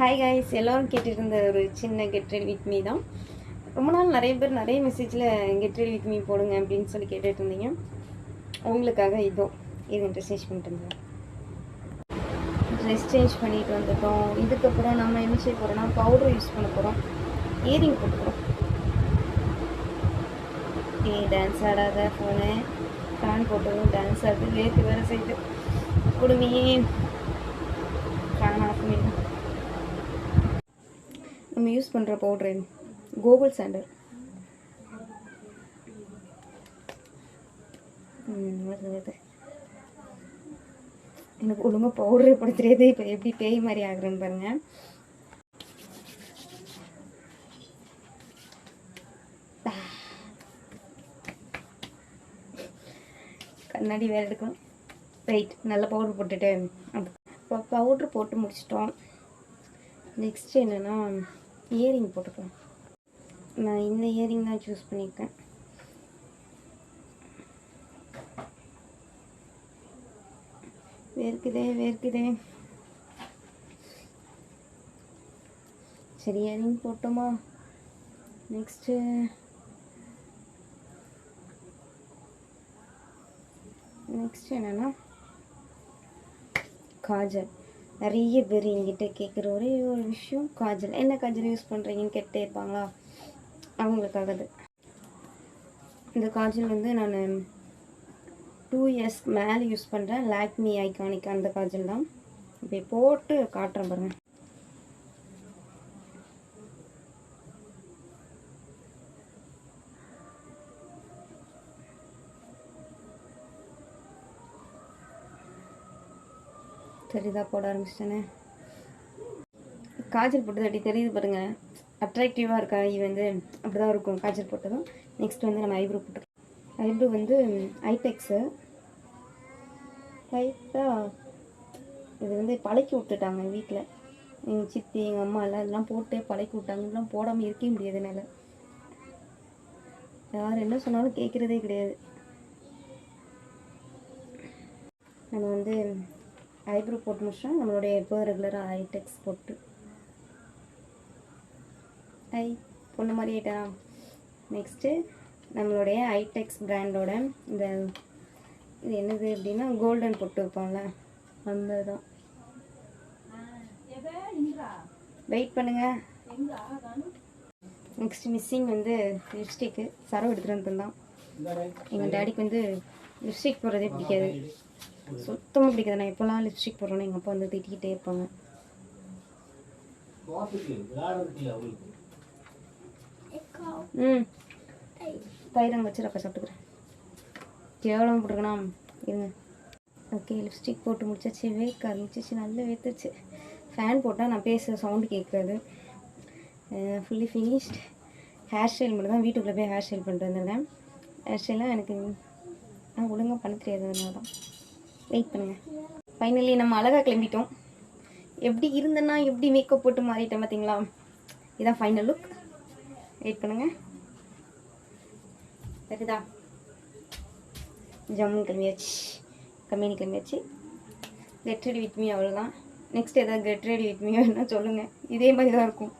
Hi guys எல்லோரும் கேட்டிருந்த இருந்த ஒரு சின்ன கெட்ரில் ரெடி வித் மீ தான். ரொம்ப நாள் நிறைய பேர் நிறைய மெசேஜில் கெட்ரில் ரெடி வித் மீ போடுங்க அப்படின்னு சொல்லி கேட்டுட்டு இருந்தீங்க. உங்களுக்காக இதோ இது ட்ரெஸ் சேஞ்ச் பண்ணிட்டு இருந்தேன். ட்ரெஸ் சேஞ்ச் பண்ணிட்டு வந்துட்டோம். இதுக்கப்புறம் நம்ம என்ன செய்ய போகிறோம்னா பவுடர் யூஸ் பண்ண போகிறோம் இயரிங் போட்டுக்கிறோம் ஏ டான்ஸ் ஆடாத ஃபோனு ஃபேன் போட்டதும் டான்ஸ் ஆடுது. வேர்த்து வேறு செய்து கொடுமையே. நம்ம யூஸ் பண்ணுற பவுட்ரு கோகுல் சாண்டர் எனக்கு ஒழுங்காக பவுடரே படுத்துறது இப்போ எப்படி பேய் மாதிரி ஆகுறேன்னு பாருங்க. கண்ணாடி வேறு எடுக்கணும். ரைட் நல்ல பவுடர் போட்டுட்டு. அது பவுட்ரு போட்டு முடிச்சிட்டோம். நெக்ஸ்ட் என்னென்னா இயரிங் போட்டுக்கலாம் நான் இந்த இயரிங் தான் சூஸ் பண்ணியிருக்கேன் வேர்க்குதே வேர்க்குதே. சரி இயரிங் போட்டோமா? நெக்ஸ்ட்டு நெக்ஸ்ட் என்னென்னா காஜல். நிறைய பேர் என்கிட்ட கேட்குற ஒரே ஒரு விஷயம் காஜல். என்ன காஜல் யூஸ் பண்ணுறீங்கன்னு கேட்டே இருப்பாங்களா? அவங்களுக்காக அது இந்த காஜல் வந்து நான் டூ இயர்ஸ் மேலே யூஸ் பண்ணுறேன் லாக்மி ஐகானிக் அந்த காஜல் தான். இப்போ போட்டு காட்டுறேன் பாருங்கள் தெரியுதா? போட ஆரம்பிச்சிட்டேனே. காஜல் போட்டது அப்படி தெரியுது பாருங்கள் அட்ராக்டிவாக இருக்கா இது வந்து அப்படி தான் இருக்கும் காஜல் போட்டதும். நெக்ஸ்ட் வந்து நம்ம ஐப்ரோ போட்டுக்கலாம் ஐப்ரோ வந்து ஐடெக்ஸு லைட்டாக இது வந்து பழக்கி விட்டுட்டாங்க வீட்டில் எங்கள் சித்தி எங்கள் அம்மா எல்லாம் இதெல்லாம் போட்டு பழக்கி விட்டாங்க. இதெல்லாம் போடாமல் இருக்கவே முடியாது என்னால். யார் என்ன சொன்னாலும் கேட்குறதே கிடையாது. நம்ம வந்து ஐப்ரோ போட்டு முடிச்சோம் நம்மளுடைய எப்போ ரெகுலராக ஐடெக்ஸ் போட்டு. ஐ பொண்ணு மாதிரி ஆயிட்டா? நெக்ஸ்ட்டு நம்மளுடைய ஐடெக்ஸ் பிராண்டோட இந்த இது என்னது அப்படின்னா கோல்டன் பொட்டு வைப்பாங்கள்ல அந்த தான் வெயிட் பண்ணுங்க. நெக்ஸ்ட் மிஸ்ஸிங் வந்து லிப்ஸ்டிக்கு சரவு எடுத்துகிட்டு வந்து தந்தான் எங்கள் டேடிக்கு வந்து லிப்ஸ்டிக் போடுறதே பிடிக்காது. சுத்தமாக பிடிக்காது. நான் எப்போல்லாம் லிப்ஸ்டிக் போடுறேன்னு எங்கள் அப்பா வந்து திட்டிக்கிட்டே இருப்பாங்க. ம். தயிரம் வச்சு ரப்ப சாப்பிட்டுக்கிறேன். கேவலம் போட்டுருக்கணும் இருங்க. ஓகே லிப்ஸ்டிக் போட்டு முடிச்சாச்சு. வேக்க ஆரம்பிச்சிச்சு நல்லா வேத்துச்சு ஃபேன் போட்டால் நான் பேசுகிற சவுண்டு கேட்குறது ஃபுல்லி ஃபினிஷ்ட் ஹேர் ஸ்டைல் மட்டும் தான் வீட்டுக்குள்ளே போய் ஹேர் ஸ்டைல் பண்ணிட்டு வந்திருந்தேன் ஹேர் ஸ்டைலாம் எனக்கு நான் ஒழுங்காக பண்ண தெரியாததுனால தான் வெயிட் பண்ணுங்கள் ஃபைனலி நம்ம அழகாக கிளம்பிட்டோம். எப்படி இருந்தேன்னா எப்படி மேக்கப் போட்டு மாறிட்டேன் பார்த்தீங்களா இதான் ஃபைனல் லுக் வெயிட் பண்ணுங்கள் சரிதா. ஜம்முன் கிளம்பியாச்சு. கம்பெனி கிளம்பியாச்சு. கெட் ரெடி வித் மீ அவ்வளோதான் நெக்ஸ்ட் எதாவது கெட் ரெடி வித் மீ வேணால் சொல்லுங்கள் இதே மாதிரி தான் இருக்கும்.